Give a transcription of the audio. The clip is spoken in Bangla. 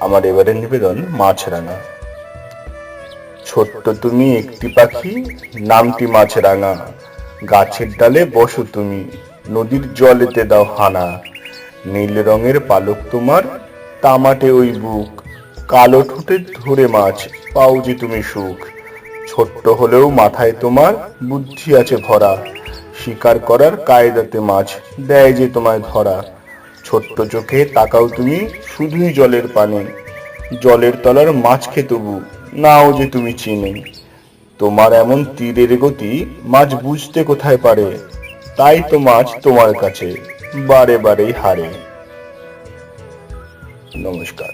আমার এবারের নিবেদন মাছরাঙা। ছোট্ট তুমি একটি পাখি, নামটি মাছরাঙা। গাছের ডালে বসো তুমি, নদীর জলেতে দাও হানা। নীল রঙের পালক তোমার, তামাটে ওই বুক। কালো ঠোঁটে ধরে মাছ, পাও যে তুমি সুখ। ছোট্ট হলেও মাথায় তোমার বুদ্ধি আছে ভরা। শিকার করার কায়দাতে মাছ দেয় যে তোমায় ধরা। ছোট্ট চোখে তাকাও তুমি শুধুই জলের পানে। জলের তলার মাছকে তবু নাও যে তুমি চিনে। তোমার এমন তীরের গতি মাছ বুঝতে কোথায় পারে, তাই তো মাছ তোমার কাছে বারে বারেই হারে। নমস্কার।